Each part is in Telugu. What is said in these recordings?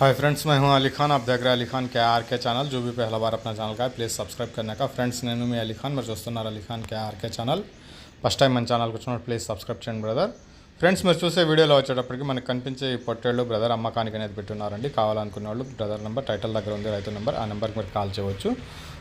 हाय फ्रेंड्स मैं हूं अली खान आप देख रहे हैं अली खान के आर के ఛానల్ जो भी पहला बार अपना ఛానల్ का है प्लीज़ సబ్స్క్రైబ్ करने का ఫ్రెండ్స్ నేను మీ అలీ ఖాన్ మీరు చూస్తున్నారు Ali Khan K RK channel first time మన ఛానల్కి వచ్చినప్పుడు ప్లీజ్ సబ్స్క్రైబ్ చేయండి బ్రదర్ ఫ్రెండ్స్ మీరు చూసే వీడియోలో వచ్చేటప్పటికి మనకు కనిపించే ఈ పొట్టేళ్ళు బ్రదర్ అమ్మకానికి అనేది పెట్టున్నారండి కావాలనుకున్న వాళ్ళు బ్రదర్ నెంబర్ టైటిల్ దగ్గర ఉంది రైతు నెంబర్ ఆ నెంబర్కి మీరు కాల్ చేయవచ్చు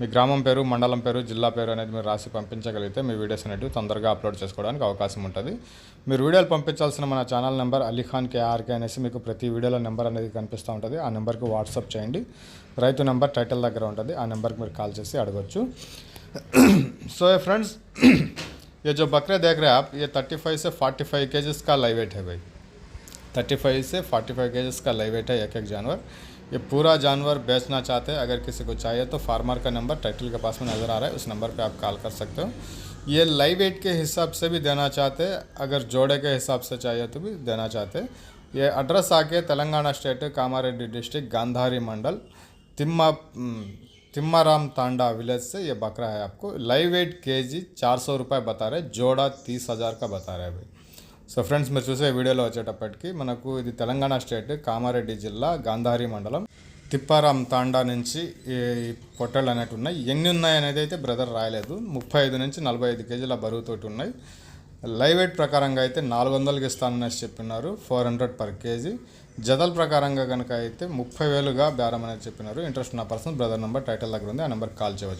మీ గ్రామం పేరు మండలం పేరు జిల్లా పేరు అనేది మీరు రాసి పంపించగలిగితే మీ వీడియోస్ అనేవి తొందరగా అప్లోడ్ చేసుకోవడానికి అవకాశం ఉంటుంది మీరు వీడియోలు పంపించాల్సిన మన ఛానల్ నెంబర్ అలీఖాన్ కేఆర్కే అనేసి మీకు ప్రతి వీడియోలో నెంబర్ అనేది కనిపిస్తూ ఉంటుంది ఆ నెంబర్కి వాట్సాప్ చేయండి రైతు నెంబర్ టైటిల్ దగ్గర ఉంటుంది ఆ నెంబర్కి మీరు కాల్ చేసి అడగచ్చు సో ये फ्रेंड्स ये जो बकरे देख रहे हैं आप ये 35 से 45 केजीस का लाइव वेट है भाई 35 से 45 केजीस का लाइव वेट है एक एक जानवर ये पूरा जानवर बेचना चाहते हैं, अगर किसी को चाहिए तो फार्मर का नंबर टाइटल के पास में नज़र आ रहा है, उस नंबर पे आप कॉल कर सकते हो। ये लाइव वेट के हिसाब से भी देना चाहते हैं, अगर जोड़े के हिसाब से चाहिए तो भी देना चाहते हैं। ये एड्रेस आके Telangana state Kamareddy district Gandhari mandal, Timma Timmaram Tanda village से ये बकरा है आपको। लाइव वेट के जी चार सौ रुपये बता रहे जोड़ा तीस हज़ार का बता रहे भाई। సో ఫ్రెండ్స్ మీరు చూసే వీడియోలో వచ్చేటప్పటికి మనకు ఇది తెలంగాణ స్టేట్ కామారెడ్డి జిల్లా గాంధారి మండలం. తిప్పారాం తాండా నుంచి ఈ పొట్టళ్ళు అనేవి ఉన్నాయి. ఎన్ని ఉన్నాయి అనేది అయితే బ్రదర్ రాయలేదు. ముప్పై ఐదు నుంచి నలభై ఐదు కేజీల బరువుతోటి ఉన్నాయి. లైవ్ వెయిట్ ప్రకారంగా అయితే నాలుగు వందలకి ఇస్తాననేసి చెప్పినారు. Four hundred per KG. జతల ప్రకారంగా కనుక అయితే ముప్పై వేలుగా బేరం అనేది చెప్పినారు. ఇంట్రెస్ట్ ఉన్న పర్సన్ బ్రదర్ నెంబర్ టైటిల్ దగ్గర ఉంది. ఆ నెంబర్కి కాల్ చేయవచ్చు.